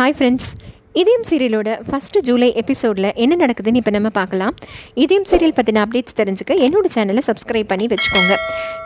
Hi friends இதயம் சீரியலோட first July எபிசோடில் என்ன நடக்குதுன்னு இப்போ நம்ம பார்க்கலாம். இதயம் சீரியல் பற்றின அப்டேட்ஸ் தெரிஞ்சுக்க என்னோட சேனலை சப்ஸ்கிரைப் பண்ணி வச்சுக்கோங்க.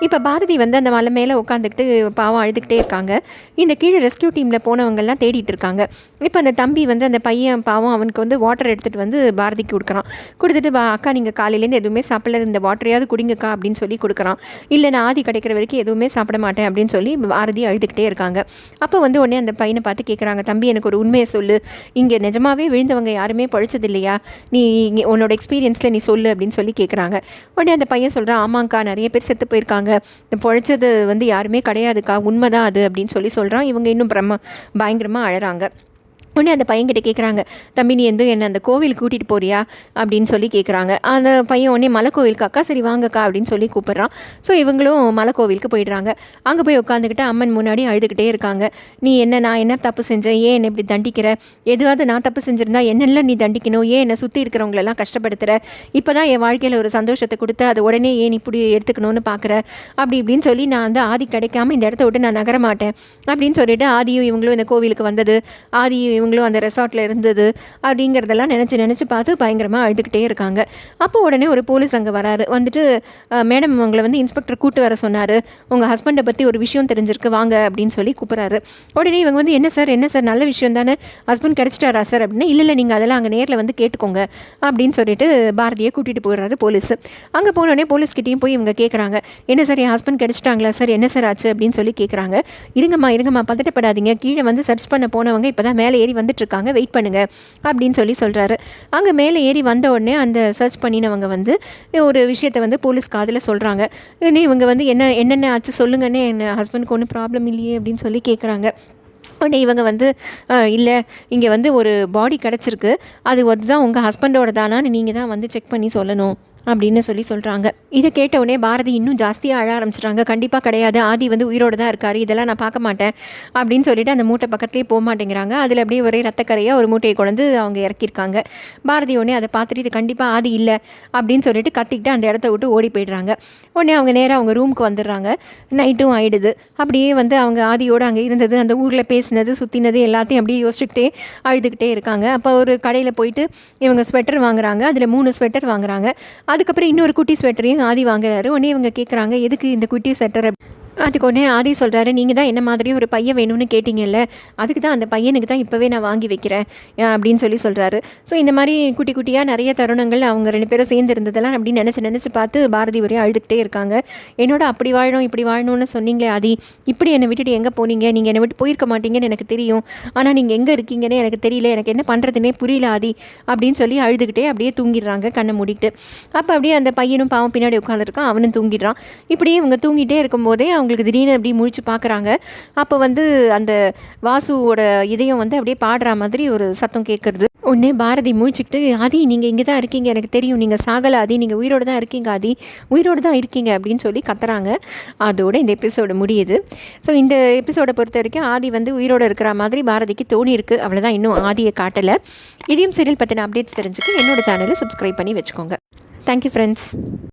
இப்போ பாரதி வந்து அந்த மலை மேலே உட்காந்துக்கிட்டு பாவம் அழுதுகிட்டே இருக்காங்க. இந்த கீழே ரெஸ்கியூ டீமில் போனவங்கெல்லாம் தேடிட்டு இருக்காங்க. இப்போ அந்த தம்பி வந்து அந்த பையன் பாவம் அவனுக்கு வந்து வாட்டர் எடுத்துகிட்டு வந்து பாரதிக்கு கொடுக்குறான். கொடுத்துட்டு "பா, அக்கா நீங்கள் காலையிலேருந்து எதுவுமே சாப்பிடல. இந்த வாட்டரையாவது குடிங்கக்கா அப்படின்னு சொல்லி கொடுக்குறான். இல்லை நான் ஆதி கிடைக்கிற வரைக்கும் எதுவுமே சாப்பிட மாட்டேன் அப்படின்னு சொல்லி பாரதி அழுதுகிட்டே இருக்காங்க. அப்போ வந்து உடனே அந்த பையனை பார்த்து கேட்குறாங்க தம்பி எனக்கு ஒரு உண்மையை சொல்லு. இங்கே நிஜமாவே விழுந்தவங்க யாருமே பழிச்சது இல்லையா நீ இங்கே உன்னோட எக்ஸ்பீரியன்ஸில் நீ சொல்லு அப்படின்னு சொல்லி கேட்குறாங்க உடனே அந்த பையன் சொல்கிறான் ஆமாங்க்கா நிறைய பேர் செத்து போயிருக்காங்க. பழிச்சது வந்து யாருமே கிடையாதுக்கா. உண்மை தான் அது அப்படின்னு சொல்லி சொல்கிறான் இவங்க இன்னும் பிரம்ம பயங்கரமாக அழகிறாங்க உடனே அந்த பையன்கிட்ட கேட்குறாங்க தம்பி நீ எந்த என்ன அந்த கோவிலுக்கு கூட்டிகிட்டு போறியா? அப்படின்னு சொல்லி கேட்குறாங்க அந்த பையன் உடனே மலை கோவிலுக்கு அக்கா சரி வாங்கக்கா அப்படின்னு சொல்லி கூப்பிட்றான். ஸோ இவங்களும் மலை கோவிலுக்கு போயிடுறாங்க. அங்கே போய் உட்காந்துக்கிட்டு அம்மன் முன்னாடி அழுதுகிட்டே இருக்காங்க. நீ என்ன நான் என்ன தப்பு செஞ்சேன் ஏன் என்னை இப்படி தண்டிக்கிற? எதுவாவது நான் தப்பு செஞ்சிருந்தா என்னெல்லாம் நீ தண்டிக்கணும்? ஏன் என்னை சுற்றி இருக்கிறவங்களெல்லாம் கஷ்டப்படுத்துகிற இப்போ தான் என் வாழ்க்கையில் ஒரு சந்தோஷத்தை கொடுத்து அது உடனே ஏன் இப்படி எடுத்துக்கணும்னு பார்க்குற அப்படி இப்படின்னு சொல்லி நான் வந்து ஆதி கிடைக்காம இந்த இடத்த விட்டு நான் நகர மாட்டேன் அப்படின்னு சொல்லிட்டு ஆதியும் இவங்களும் இந்த கோவிலுக்கு வந்தது. ஆதியும் இவங்களும் அந்த ரெசார்ட்டில் இருந்தது அப்படிங்கிறதெல்லாம் நினச்சி நினச்சி பார்த்து பயங்கரமாக அழுதுகிட்டே இருக்காங்க. அப்போ உடனே ஒரு போலீஸ் அங்கே வராரு. வந்துட்டு மேடம் உங்களை வந்து இன்ஸ்பெக்டர் கூட்டு வர சொன்னார். உங்கள் ஹஸ்பண்டை பற்றி ஒரு விஷயம் தெரிஞ்சிருக்கு வாங்க அப்படின்னு சொல்லி கூப்பிட்றாரு. உடனே இவங்க வந்து என்ன சார்? என்ன சார்? நல்ல விஷயம் தானே? ஹஸ்பண்ட் கிடச்சிட்டாரா சார்? அப்படின்னா இல்லை இல்லை நீங்கள் அதெல்லாம் அங்கே நேரில் வந்து கேட்டுக்கோங்க. அப்படின்னு சொல்லிட்டு பாரதியை கூட்டிகிட்டு போயிடுறாரு போலீஸ். அங்கே போனோடனே போலீஸ்கிட்டையும் போய் இவங்க கேட்குறாங்க என்ன சார்? என் ஹஸ்பண்ட் கிடச்சிட்டாங்களா சார்? என்ன சார் ஆச்சு? அப்படின்னு சொல்லி கேட்குறாங்க இருங்கம்மா இருங்கம்மா பதட்டப்படாதீங்க. கீழே வந்து சர்ச் பண்ண போனவங்க இப்போ தான் மேலே ஏறி வந்துட்டுருக்காங்க. வெயிட் பண்ணுங்கள் அப்படின்னு சொல்லி சொல்கிறாரு அங்கே மேலே ஏறி வந்த உடனே அந்த சர்ச் பண்ணினவங்க வந்து ஒரு விஷயத்தை வந்து போலீஸ் காதில் சொல்கிறாங்க உடனே இவங்க வந்து என்ன என்னென்ன ஆச்சு சொல்லுங்கன்னே என் ஹஸ்பண்டுக்கு ஒன்றும் ப்ராப்ளம் இல்லையே அப்படின்னு சொல்லி கேட்குறாங்க உடனே இவங்க வந்து இல்லை இங்கே வந்து ஒரு பாடி கிடச்சிருக்கு. அது வந்து தான் உங்கள் ஹஸ்பண்டோட தானான்னு நீங்கள் தான் வந்து செக் பண்ணி சொல்லணும். அப்படின்னு சொல்லி சொல்கிறாங்க இதை கேட்ட உடனே பாரதி இன்னும் ஜாஸ்தியாக அழ ஆரம்பிச்சிட்டாங்க கண்டிப்பாக கிடையாது. ஆதி வந்து உயிரோடு தான் இருக்காரு. இதெல்லாம் நான் பார்க்க மாட்டேன் அப்படின்னு சொல்லிட்டு அந்த மூட்டை பக்கத்துலேயே போக மாட்டேங்கிறாங்க. அதில் அப்படியே ஒரே ரத்தக்கரையாக ஒரு மூட்டையை கொண்டு அவங்க இறக்கியிருக்காங்க. பாரதி உடனே அதை பார்த்துட்டு இது கண்டிப்பாக ஆதி இல்லை அப்படின்னு சொல்லிட்டு கத்திக்கிட்டு அந்த இடத்த விட்டு ஓடி போயிடுறாங்க. உடனே அவங்க நேராக அவங்க ரூமுக்கு வந்துடுறாங்க. நைட்டும் ஆயிடுது. அப்படியே வந்து அவங்க ஆதியோடு அங்கே இருந்தது அந்த ஊரில் பேசினது சுற்றினது எல்லாத்தையும் அப்படியே யோசிச்சுக்கிட்டே அழுதுகிட்டே இருக்காங்க. அப்போ ஒரு கடையில் போயிட்டு இவங்க ஸ்வெட்டர் வாங்குறாங்க. அதில் மூணு ஸ்வெட்டர் வாங்குறாங்க. அதுக்கப்புறம் இன்னொரு குட்டி ஸ்வெட்டரையும் ஆதி வாங்குறாரு. உடனே இவங்க கேட்குறாங்க எதுக்கு இந்த குட்டி ஸ்வெட்டர் அதுக்கு உடனே ஆதி சொல்கிறாரு நீங்கள் தான் என்ன மாதிரி ஒரு பையன் வேணும்னு கேட்டிங்கல்ல அதுக்கு தான் அந்த பையனுக்கு தான் இப்போவே நான் வாங்கி வைக்கிறேன் அப்படின்னு சொல்லி சொல்கிறாரு ஸோ இந்த மாதிரி குட்டி குட்டியாக நிறைய தருணங்கள் அவங்க ரெண்டு பேரும் சேர்ந்து இருந்ததெல்லாம் அப்படின்னு நினச்சி நினச்சி பார்த்து பாரதி ஒரே அழுதுகிட்டே இருக்காங்க. என்னோட அப்படி வாழணும் இப்படி வாழணும்னு சொன்னீங்களே ஆதி இப்படி என்னை விட்டுட்டு எங்கே போனீங்க? நீங்கள் என்னை விட்டு போயிருக்க மாட்டீங்கன்னு எனக்கு தெரியும். ஆனால் நீங்கள் எங்கே இருக்கீங்கன்னு எனக்கு தெரியல எனக்கு என்ன பண்ணுறதுனே புரியல ஆதி அப்படின்னு சொல்லி அழுதுகிட்டே அப்படியே தூங்கிடுறாங்க கண்ணை மூடிட்டு. அப்போ அப்படியே அந்த பையனும் பாவம் பின்னாடி உட்காந்துருக்கான் அவனும் தூங்கிடுறான். இப்படியே இவங்க தூங்கிட்டே இருக்கும்போதே அவங்களுக்கு திடீர்னு அப்படி முழிச்சு பார்க்குறாங்க. அப்போ வந்து அந்த வாசுவோட இதயம் வந்து அப்படியே பாடுற மாதிரி ஒரு சத்தம் கேட்குறது உடனே பாரதி முழிச்சுக்கிட்டு ஆதி நீங்கள் இங்கே தான் இருக்கீங்க. எனக்கு தெரியும். நீங்கள் சாகலை ஆதி. நீங்கள் உயிரோடு தான் இருக்கீங்க ஆதி. உயிரோடு தான் இருக்கீங்க. அப்படின்னு சொல்லி கத்துறாங்க. அதோட இந்த எபிசோடு முடியுது. ஸோ இந்த எபிசோடை பொறுத்த வரைக்கும் ஆதி வந்து உயிரோடு இருக்கிற மாதிரி பாரதிக்கு தோணியிருக்கு. அவ்வளோதான் இன்னும் ஆதியை காட்டலை. இதையும் சீரியல் பற்றின அப்டேட்ஸ் தெரிஞ்சுக்க என்னோடய சேனலை சப்ஸ்கிரைப் பண்ணி வச்சுக்கோங்க. Thank you friends